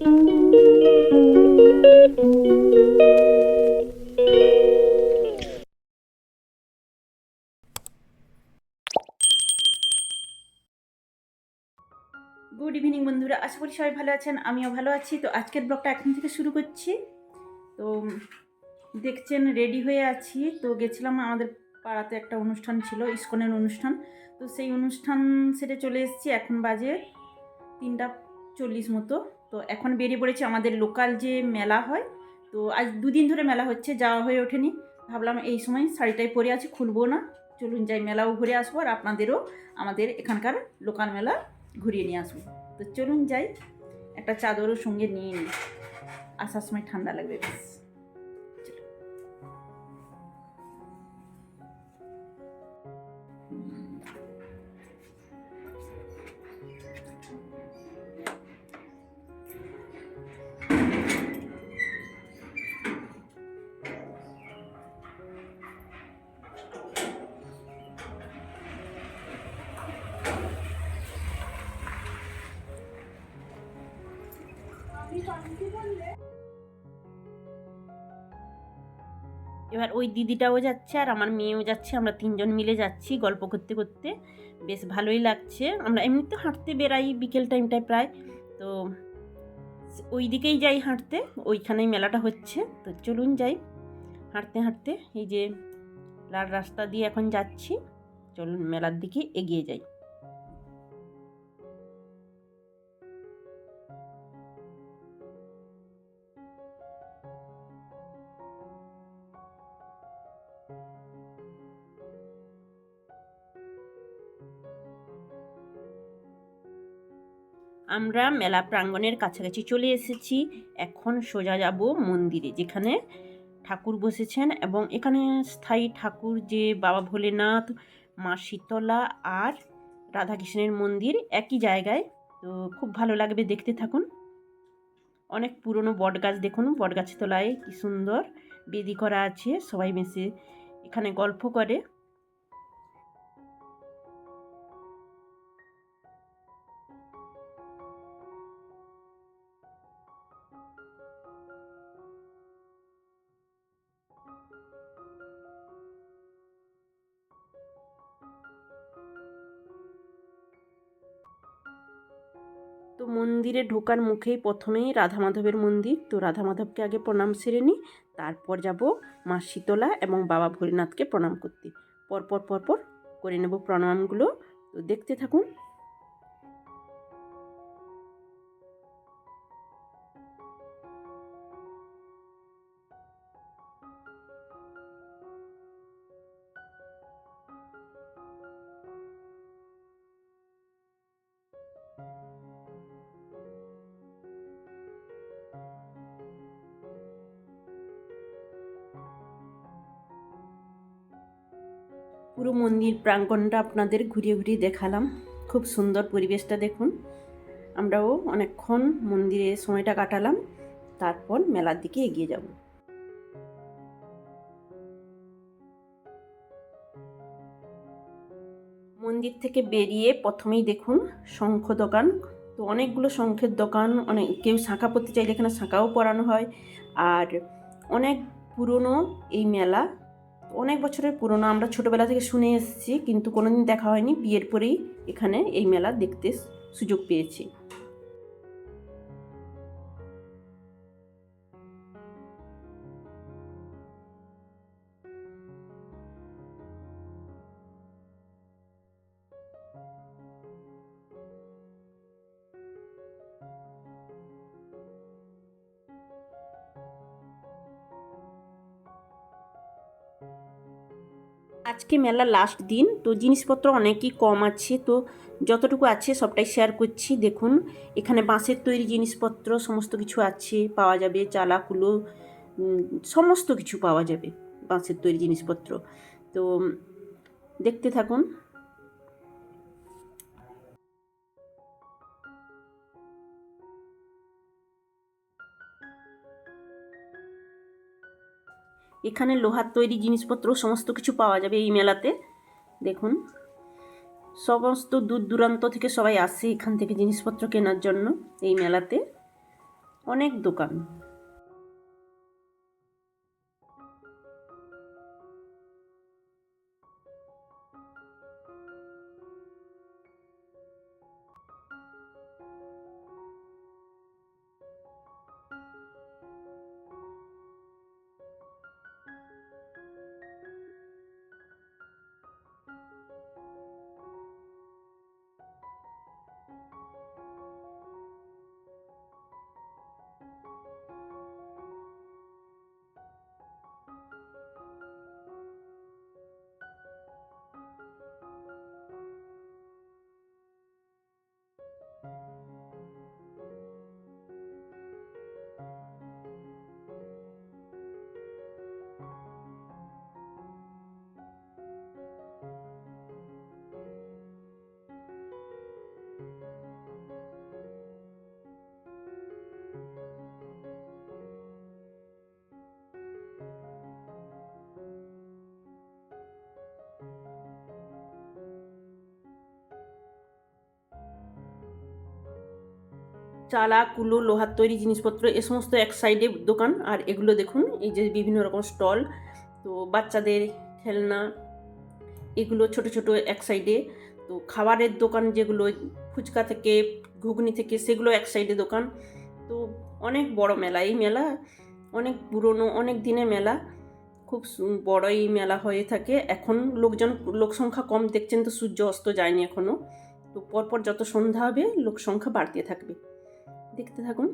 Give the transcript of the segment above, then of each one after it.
Good evening বন্ধুরা। আশা করি সবাই ভালো আছেন, আমিও ভালো আছি। তো আজকের ব্লগটা এখন থেকে শুরু করছি। তো দেখছেন রেডি হয়ে আছি। তো গেছিলাম আমাদের পাড়াতে একটা অনুষ্ঠান ছিল, ইস্কনের অনুষ্ঠান। তো সেই অনুষ্ঠান সেটা চলে এসেছি। এখন বাজে তিনটা চল্লিশ মতো। তো এখন বেরিয়ে পড়েছে আমাদের লোকাল যে মেলা হয়, তো আজ দুদিন ধরে মেলা হচ্ছে, যাওয়া হয়ে ওঠেনি। ভাবলাম এই সময় শাড়িটাই পরে আছি, খুলবো না। চলুন যাই, মেলাও ঘুরে আসব আর আপনাদেরও আমাদের এখানকার লোকাল মেলা ঘুরিয়ে নিয়ে আসব। তো চলুন যাই, একটা চাদরও সঙ্গে নিয়ে নিই। আসার সময় ঠান্ডা লাগবে বেশ। এবার ওই দিদিটাও যাচ্ছে আর আমার মেয়েও যাচ্ছে। আমরা তিনজন মিলে যাচ্ছি গল্প করতে করতে। বেশ ভালোই লাগছে। আমরা এমনিতে হাঁটতে বেরাই বিকেল টাইমটায় প্রায়। তো ওই দিকেই যাই হাঁটতে। ওইখানেই মেলাটা হচ্ছে। তো চলুন যাই হাঁটতে হাঁটতে। এই যে লাল রাস্তা দিয়ে এখন যাচ্ছি। চলুন মেলার দিকে এগিয়ে যাই। আমরা মেলা প্রাঙ্গণের কাছাকাছি চলে এসেছি। এখন সোজা যাব মন্দিরে, যেখানে ঠাকুর বসেছেন এবং এখানে স্থায়ী ঠাকুর যে বাবা ভোলেনাথ, মা শীতলা আর রাধাকৃষ্ণের মন্দির একই জায়গায়। তো খুব ভালো লাগবে দেখতে থাকুন। অনেক পুরনো বটগাছ দেখুন বটগাছ তলায় কি সুন্দর বেদি করা আছে, সবাই মিশে এখানে গল্প করে। মন্দিরে ঢোকার মুখেই প্রথমেই রাধা মাধবের মন্দির। তো রাধা মাধবকে আগে প্রণাম সেরে নিই, তারপর যাব মা শীতলা এবং বাবা ভোলেনাথকে প্রণাম করতে। পরপর পরপর করে নেব প্রণামগুলো। তো দেখতে থাকুন। পুরো মন্দির প্রাঙ্গণটা আপনাদের ঘুরিয়ে ঘুরিয়ে দেখালাম। খুব সুন্দর পরিবেশটা দেখুন। আমরাও অনেকক্ষণ মন্দিরে সময়টা কাটালাম, তারপর মেলার দিকে এগিয়ে যাব। মন্দির থেকে বেরিয়ে প্রথমেই দেখুন শঙ্খ দোকান। তো অনেকগুলো শঙ্খের দোকান, অনেক কেউ শাঁখা পরতে চাইলে এখানে শাঁখাও পরানো হয়। আর অনেক পুরনো এই মেলা অনেক বছরের পুরনো, আমরা ছোটোবেলা থেকে শুনে এসেছি, কিন্তু কোনোদিন দেখা হয়নি। বিয়ের পরেই এখানে এই মেলা দেখতে সুযোগ পেয়েছি। আজকে মেলা লাস্ট দিন, তো জিনিসপত্র অনেকই কম আছে, তো যতটুকু আছে সবটাই শেয়ার করছি। দেখুন, এখানে বাঁশের তৈরি জিনিসপত্র সমস্ত কিছু আছে, পাওয়া যাবে, চালাকুলো সমস্ত কিছু পাওয়া যাবে বাঁশের তৈরি জিনিসপত্র। তো দেখতে থাকুন। এখানে লোহার তৈরি জিনিসপত্র, সমস্ত কিছু পাওয়া যাবে এই মেলাতে। দেখুন, সমস্ত দূর দূরান্ত থেকে সবাই আসে এখান থেকে জিনিসপত্র কেনার জন্য এই মেলাতে। অনেক দোকান। চালা, কুলো লোহার তৈরি জিনিসপত্র, এ সমস্ত এক সাইডে দোকান। আর এগুলো দেখুন, এই যে বিভিন্ন রকম স্টল, তো বাচ্চাদের খেলনা, এগুলো ছোট ছোট এক সাইডে তো খাবারের দোকান যেগুলো, ফুচকা থেকে, ঘুগনি থেকে, সেগুলো এক সাইডে দোকান। তো অনেক বড় মেলা, এই মেলা অনেক পুরনো, অনেক দিনের মেলা। খুব বড় এই মেলা হয়ে থাকে। এখন লোকজন, লোক সংখ্যা কম, দেখছেন তো সূর্য অস্ত যায়নি এখনও তো পরপর যত সন্ধ্যা হবে, লোক সংখ্যা বাড়তে থাকবে। দেখতে থাকুন।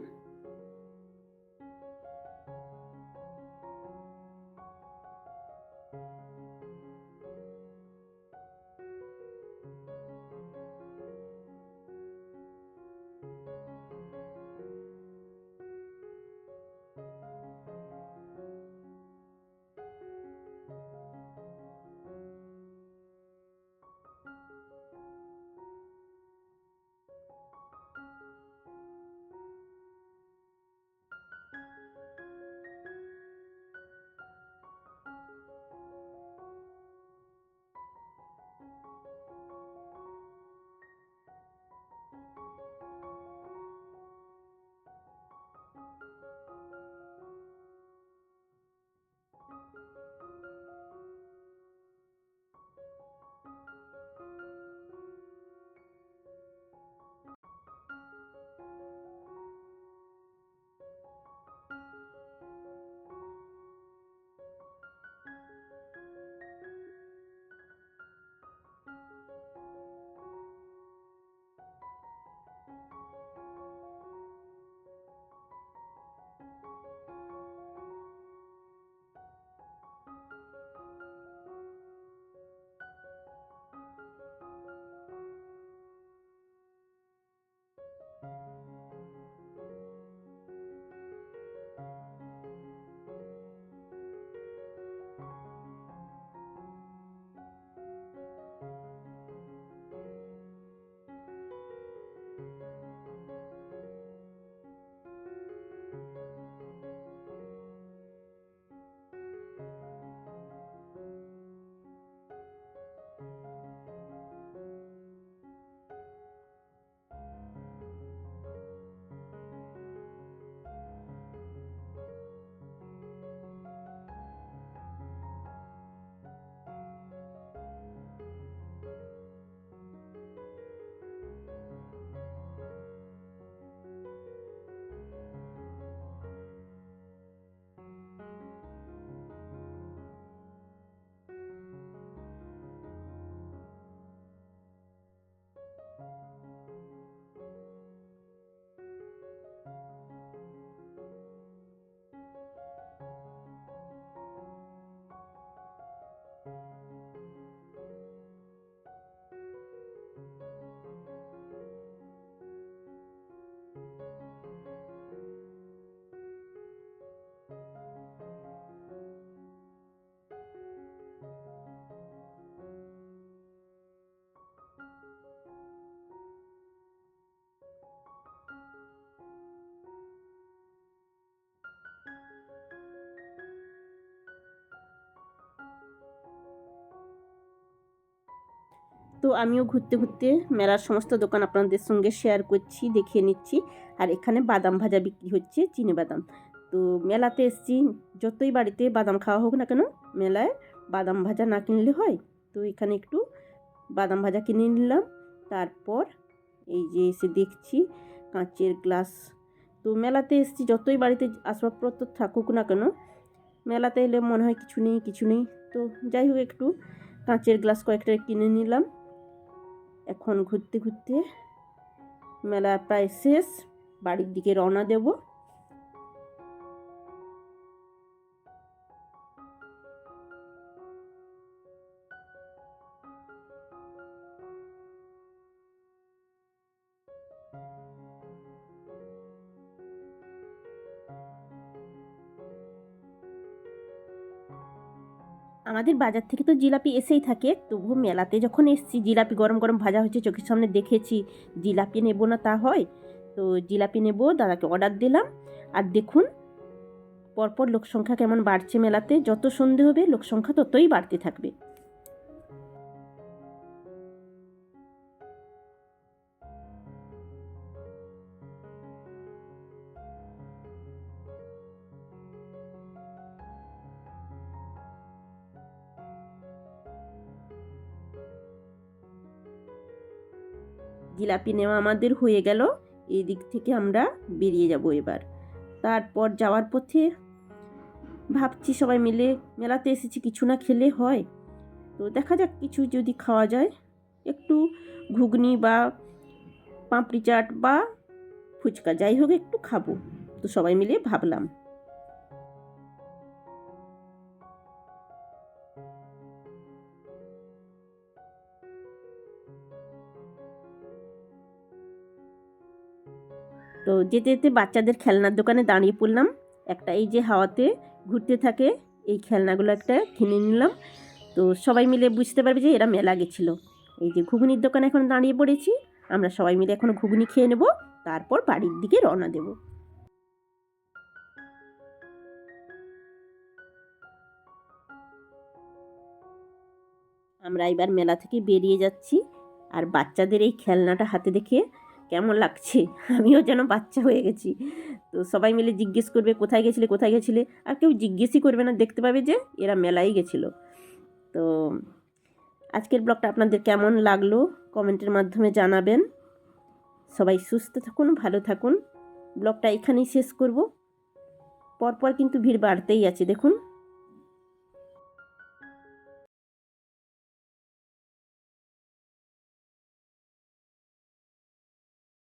তো আমিও ঘুরতে ঘুরতে মেলার সমস্ত দোকান আপনাদের সঙ্গে শেয়ার করছি, দেখিয়ে নিচ্ছি। আর এখানে বাদাম ভাজা বিক্রি হচ্ছে, চিনে বাদাম। তো মেলাতে এসছি, যতই বাড়িতে বাদাম খাওয়া হোক না কেন, মেলায় বাদাম ভাজা না কিনলে হয়। তো এখানে একটু বাদাম ভাজা কিনে নিলাম। তারপর এই যে এসে দেখছি কাঁচের গ্লাস। তো মেলাতে এসছি, যতই বাড়িতে আসবাবপত্র থাকুক না কেন, মেলাতে এলে মনে হয় কিছু নেই কিছু নেই। তো যাই হোক একটু কাঁচের গ্লাস কয়েকটা কিনে নিলাম। এখন ঘুরতে ঘুরতে মেলা প্রায় শেষ বাড়ির দিকে রওনা দেব। আমাদের বাজার থেকে তো জিলাপি এসেই থাকে। তবু মেলাতে যখন এসছি, জিলাপি গরম গরম ভাজা হচ্ছে চোখের সামনে দেখেছি। জিলাপি নেব না তা হয়। তো জিলাপি নেব, দাদাকে অর্ডার দিলাম। আর দেখুন, পরপর লোকসংখ্যা কেমন বাড়ছে মেলাতে। যত সন্ধে হবে লোকসংখ্যা ততই বাড়তে থাকবে। জিলাপি নেওয়া আমাদের হয়ে গেল। এই দিক থেকে আমরা বেরিয়ে যাব এবার। তারপর যাওয়ার পথে ভাবছি সবাই মিলে মেলাতে এসেছি, কিছু না খেলে হয়। তো দেখা যাক কিছু যদি খাওয়া যায়। একটু ঘুগনি বা পাঁপড়ি চাট বা ফুচকা, যাই হোক একটু খাব। তো সবাই মিলে ভাবলাম। তো যেতে যেতে বাচ্চাদের খেলনার দোকানে দাঁড়িয়ে পড়লাম। একটা এই যে হাওয়াতে ঘুরতে থাকে, এই খেলনাগুলো একটা কিনে নিলাম। তো সবাই মিলে বুঝতে পারবে যে এরা মেলা গেছিল। এই যে ঘুগনির দোকানে এখন দাঁড়িয়ে পড়েছি, আমরা সবাই মিলে এখন ঘুগনি খেয়ে নেব, তারপর বাড়ির দিকে রওনা দেব। আমরা এবার মেলা থেকে বেরিয়ে যাচ্ছি, আর বাচ্চাদের এই খেলনাটা হাতে দেখে কেমন লাগছে? আমিও যেন বাচ্চা হয়ে গেছি। তো সবাই মিলে জিজ্ঞেস করবে, কোথায় গেছিলে কোথায় গেছিলে? আর কেউ জিজ্ঞেসই করবে না, দেখতে পাবে যে এরা মেলাই গেছিল। তো আজকের ব্লগটা আপনাদের কেমন লাগল? কমেন্টের মাধ্যমে জানাবেন। সবাই সুস্থ থাকুন, ভালো থাকুন। ব্লগটা এখানেই শেষ করব। পরপর কিন্তু ভিড় বাড়তেই আছে, দেখুন।